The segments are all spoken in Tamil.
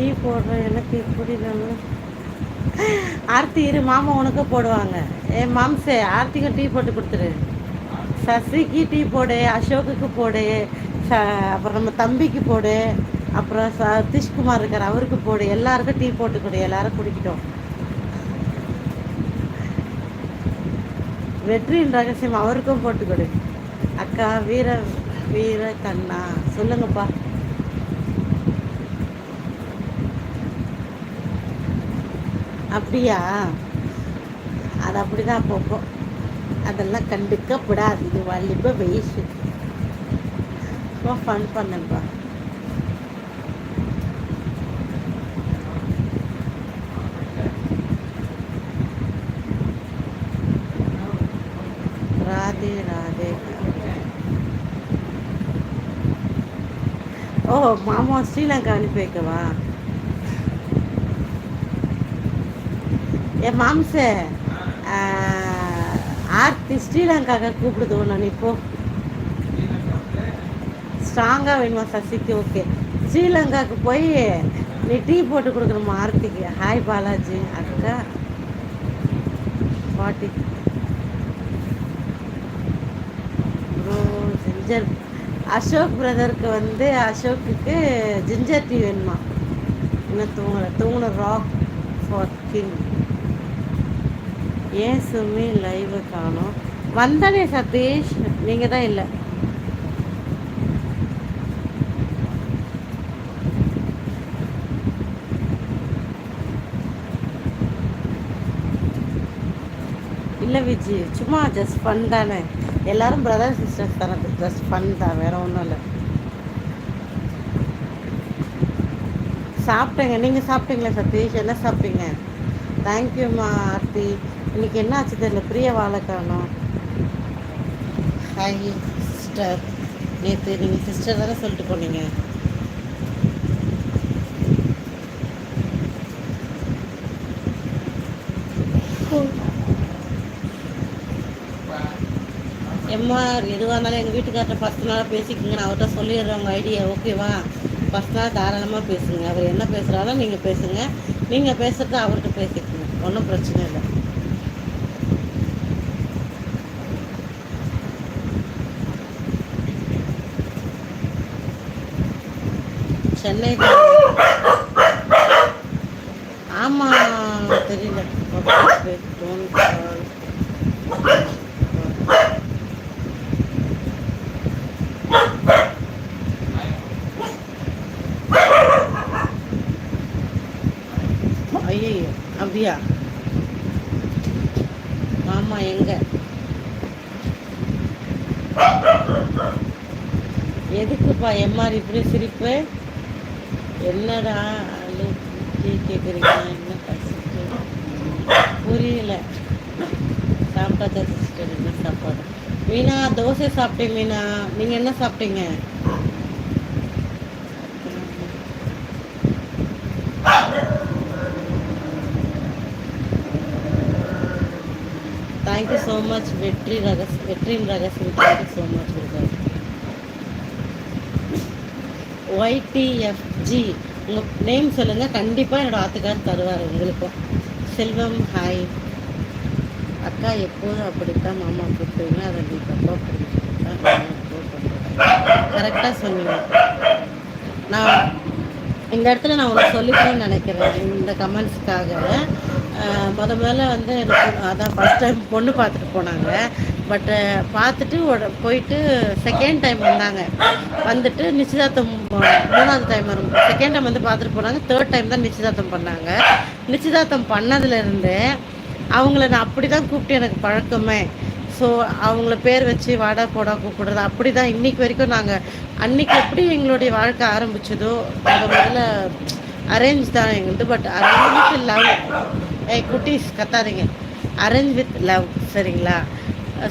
டீ போடுறேன் எனக்கு இப்படி நம்ம ஆர்த்தி இரு மாமா உனக்கு போடுவாங்க. ஏ மாம்சே ஆர்த்திக்கு டீ போட்டு கொடுத்துரு. சசிக்கு டீ போடு அசோக்குக்கு போடு ச அப்புறம் நம்ம தம்பிக்கு போடு அப்புறம் சதீஷ்குமார் இருக்கார் அவருக்கு போடு. எல்லாருக்கும் டீ போட்டு கொடு எல்லாரும் குடிக்கிட்டோம். வெற்றியின் ரகசியம் அவருக்கும் போட்டு கொடு. அக்கா வீர வீர கண்ணா சொல்லுங்கப்பா. அப்படியா? அது அப்படிதான் அப்பப்போ அதெல்லாம் கண்டுக்கப்படாது. இது வலிப வயசு. ரொம்ப ஃபன் பண்ணுப்பா ராதே ராதே. ஓ மாமா ஸ்ரீலங்கா அனுப்பி வைக்கவா? என் மாம்ச ஆர்த்தி ஸ்ரீலங்காக கூப்பிடுது ஒன்று இப்போ போ. ஸ்ட்ராங்காக வேணுமா சசிக்கு? ஓகே ஸ்ரீலங்காவுக்கு போய் நீ டீ போட்டு கொடுக்கணுமா ஆர்த்திக்கு? ஹாய் பாலாஜி. அக்கா பாட்டி. ப்ரோ ஜிஞ்சர் அசோக் பிரதருக்கு வந்து அசோக்குக்கு ஜிஞ்சர் டீ வேணுமா. இன்னும் தூங்கலை. தூங்கின ராக் ஃபார் கிங் ஏன் சுமி லைவ் காணும். வந்தனே சதீஷ் நீங்கள் தான் இல்லை. இல்லை விஜி சும்மா ஜஸ்ட் ஃபன் தானே. எல்லாரும் பிரதர் சிஸ்டர்ஸ் தானே ஜஸ்ட் ஃபன் தான் வேற ஒன்றும் இல்லை. சாப்பிட்டேங்க. நீங்கள் சாப்பிட்டீங்களா சதீஷ்? என்ன சாப்பிட்டீங்க? தேங்க்யூம்மா ஆர்த்தி. இன்னைக்கு என்ன ஆச்சு தெரியல. பிரிய வாழை காணும் ஹாய் சிஸ்டர் நேற்று நீங்கள் சிஸ்டர் தானே சொல்லிட்டு போனீங்க. எம்மார் எதுவாக இருந்தாலும் எங்கள் வீட்டுக்கார்ட்ட ஃபஸ்ட் நாளாக பேசிக்கோங்க. நான் அவர்கிட்ட சொல்லிடுறேன் உங்கள் ஐடியா ஓகேவா ஃபஸ்ட் நாள் தாராளமாக பேசுங்க. அவர் என்ன பேசுகிறாலும் நீங்கள் பேசுங்க. நீங்கள் பேசுகிறத அவர்கிட்ட பேசிக்கோங்க. ஒன்றும் பிரச்சனை இல்லை. சென்னை ஆமாம் தெரியல. ஐயோ அப்படியா? மாமா எங்க? எதுக்குப்பா எம்மார் இப்படி சிரிப்பு? என்னடா அழு கேட்குறீங்க என்ன பசிட்டு புரியல. சாப்பிட்டா சிஸ்டர் என்ன சாப்பாடு? மீனா தோசை சாப்பிட்டேன் மீனா. நீங்கள் என்ன சாப்பிட்டீங்க? தேங்க்யூ ஸோ மச் வெற்றி ரகஸ் வெற்றியின் ரகசியம். Thank you so much brother YTFG உங்கள் நேம் சொல்லுங்கள் கண்டிப்பாக என்னோடய ஆத்துக்கார் தருவார் உங்களுக்கும் செல்வம் ஹாய் அக்கா எப்போதும் அப்படித்தான் மாமா கூப்பிடுவீங்க. அதை நீ தப்பாக புரிஞ்சுக்கிட்டா கரெக்டாக சொன்னீங்க. நான் இந்த இடத்துல நான் உனக்கு சொல்லிக்கணும்னு நினைக்கிறேன். இந்த கமெண்ட்ஸ்க்காக முத முதல்ல வந்து எனக்கு அதான் ஃபஸ்ட் டைம் பொண்ணு பார்த்துட்டு போனாங்க. பட்டு பார்த்துட்டு உட போயிட்டு செகண்ட் டைம் வந்தாங்க. வந்துட்டு நிச்சயதார்த்தம் மூணாவது டைம் வரும். செகண்ட் டைம் வந்து பார்த்துட்டு போனாங்க. தேர்ட் டைம் தான் நிச்சயதார்த்தம் பண்ணாங்க. நிச்சயதார்த்தம் பண்ணதுலேருந்து அவங்கள நான் அப்படி தான் கூப்பிட்டு எனக்கு பழக்கமே. ஸோ அவங்கள பேர் வச்சு வாடா போடா கூப்பிடுறது அப்படி தான் இன்றைக்கி வரைக்கும் நாங்கள் அன்றைக்கி எப்படி எங்களுடைய வாழ்க்கை ஆரம்பிச்சதோ அந்த முதல்ல அரேஞ்ச் தான் எங்களுக்கு பட் அரேஞ்ச் வித் லவ் ஏ குட்டீஸ் கத்தாதீங்க. அரேஞ்ச் வித் லவ் சரிங்களா?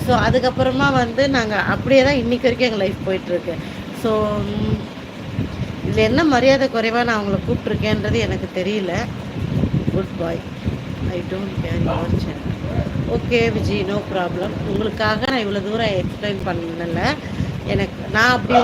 ஸோ அதுக்கப்புறமா வந்து நாங்கள் அப்படியே தான் இன்றைக்கி வரைக்கும் எங்கள் லைஃப் போயிட்டுருக்கு. ஸோ இதில் என்ன மரியாதை குறைவாக நான் அவங்கள கூப்பிட்ருக்கேன்றது எனக்கு தெரியல. Good boy I don't care your channel okay Viji no problem உங்களுக்காக நான் இவ்வளோ தூரம் எக்ஸ்பிளைன் பண்ணலை. எனக்கு நான் அப்படி